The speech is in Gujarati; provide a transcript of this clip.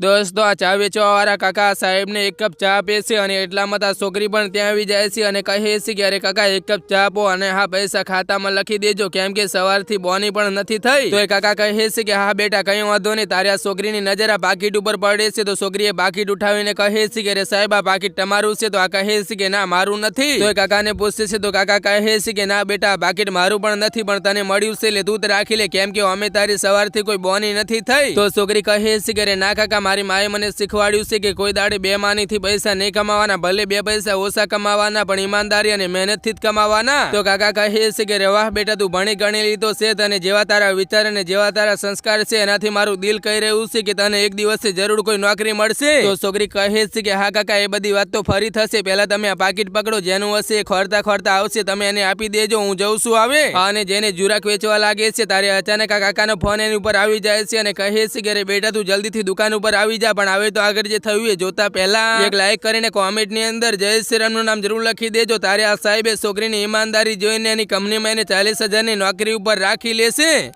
દોસ્તો આ ચા વેચવા વાળા કાકા સાહેબને એક કપ ચા પીશે અને એટલામાં તો આ છોકરી પણ ત્યાં આવી જાય છે અને કહે છે કે અરે કાકા એક કપ ચા આપો અને હા પૈસા ખાતામાં લખી દેજો કેમ કે સવારથી બોની પણ નથી થઈ તો એ કાકા કહે છે કે હા બેટા કઈ વાંધો નહીં તારે આ છોકરીની નજર આ પાકીટ ઉપર પડે છે તો છોકરીએ પાકીટ ઉઠાવીને કહે છે કે અરે સાહેબ આ પાકીટ તમારું છે તો આ કહે છે કે ના મારું નથી તો એ કાકાને પૂછે છે તો કાકા કહે છે કે ના બેટા આ પાકીટ મારું પણ નથી પણ તને મળ્યું છે એટલે તું જ રાખી લે કેમ કે અમે તારી સવારથી કોઈ બોની નથી થઈ તો છોકરી કહે છે કે અરે ના કાકા મારી માએ મને શીખવાડ્યું છે કે કોઈ દાડે બે માનીથી પૈસા નહીં કમાવાના, ભલે બે પૈસા ઓછા કમાવાના, પણ ઈમાનદારી અને મહેનતથી જ કમાવાના. તો કાકા કહે છે કે રે વાહ બેટા, તું ભણી ગણી લીધો છે તને જેવા તારા વિચાર અને જેવા તારા સંસ્કાર છે, એનાથી મારું દિલ કહી રહ્યું છે કે તને એક દિવસે જરૂર કોઈ નોકરી મળશે. તો છોકરી કહે છે કે, હા કાકા, એ બધી વાત તો ફરી થશે. પહેલા તમે આ પાકીટ પકડો, જેનું હશે એ ખોરતા ખોરતા આવશે. તમે એને આપી દેજો, હું જઉં છું આવે અને જેને જુરાક વેચવા લાગે છે, તારે અચાનક આ કાકાનો ફોન એની ઉપર આવી જાય છે અને કહે છે કે બેટા, તું જલ્દીથી દુકાન ઉપર આવી જા પણ હવે તો આગળ જે થયું એ જોતા પહેલા એક લાઈક કરીને કોમેન્ટની અંદર જય શ્રી રામનું નામ જરૂર લખી દેજો. તારે આ સાહેબે છોકરીની ઈમાનદારી જોઈને એની કંપનીમાં એને ચાલીસ હજારની નોકરી ઉપર રાખી લેશે.